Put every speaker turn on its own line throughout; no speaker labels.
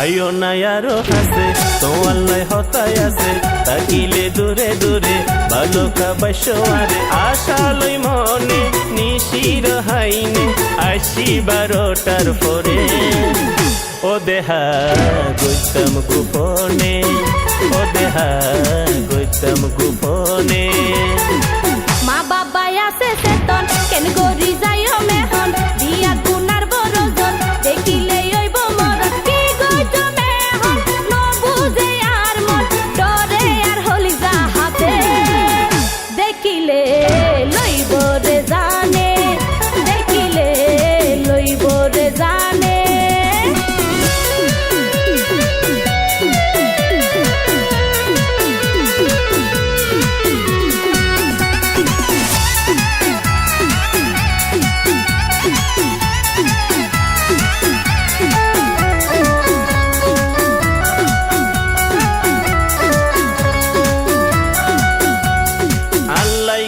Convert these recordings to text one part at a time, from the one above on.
আইও না আরও হাসে, তোমার লাই হতায় আছে। তাকিলে দূরে দূরে বালকা বসোয়ারে আশা লই মনে, নিশির হাইনে আসি বারোটার পরে। ও দেহা গৌতম গোপনে, ও দেহা গৌতম গোপনে।
মা বাবা আছে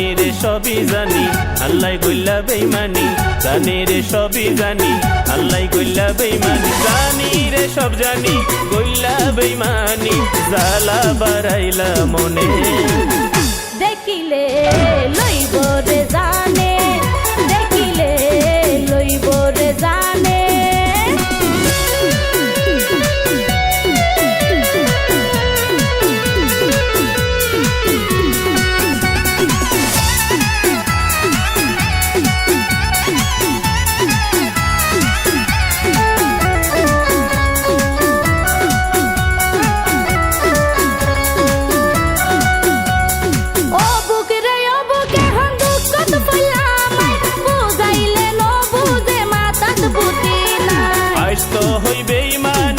জানি রে
সবই জানি, আল্লাহ গুল্লা বেইমানি জানি রে সবই জানি, আল্লাহ গুল্লা বেইমানি জানি রে সব জানি, কইলা বেইমানি জালা বারাইলা মনে।
দেখিলে লইব রে জানে নাই
আজ তো হইবেই মানি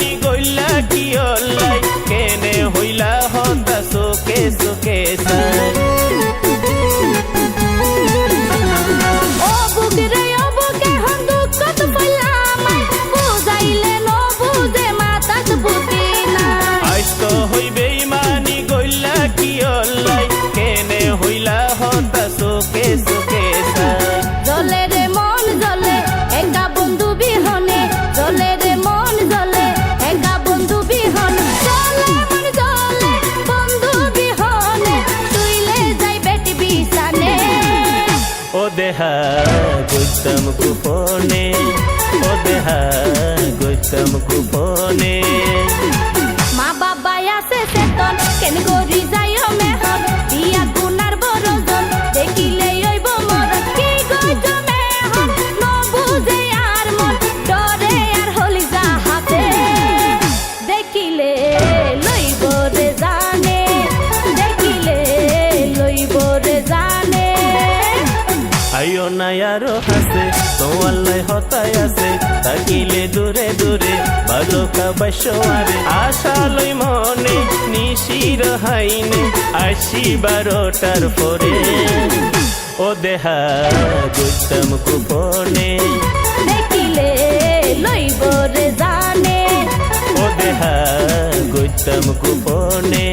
গৌতম গোপনে ও দেহা গৌতম গোপনে
মা বাবা আছে চেতন কেন
আইও না আরও হাসে তোমার লাই হতায় আছে তাকিলে দূরে দূরে বালকা বসোয়ারে আশা লই মনে নিশির হাইনে আসি বারোটার পরে। ও দেহা গৌতম গোপনে।
দেখিলে লইব রে জানে।
ও দেহা গৌতম গোপনে।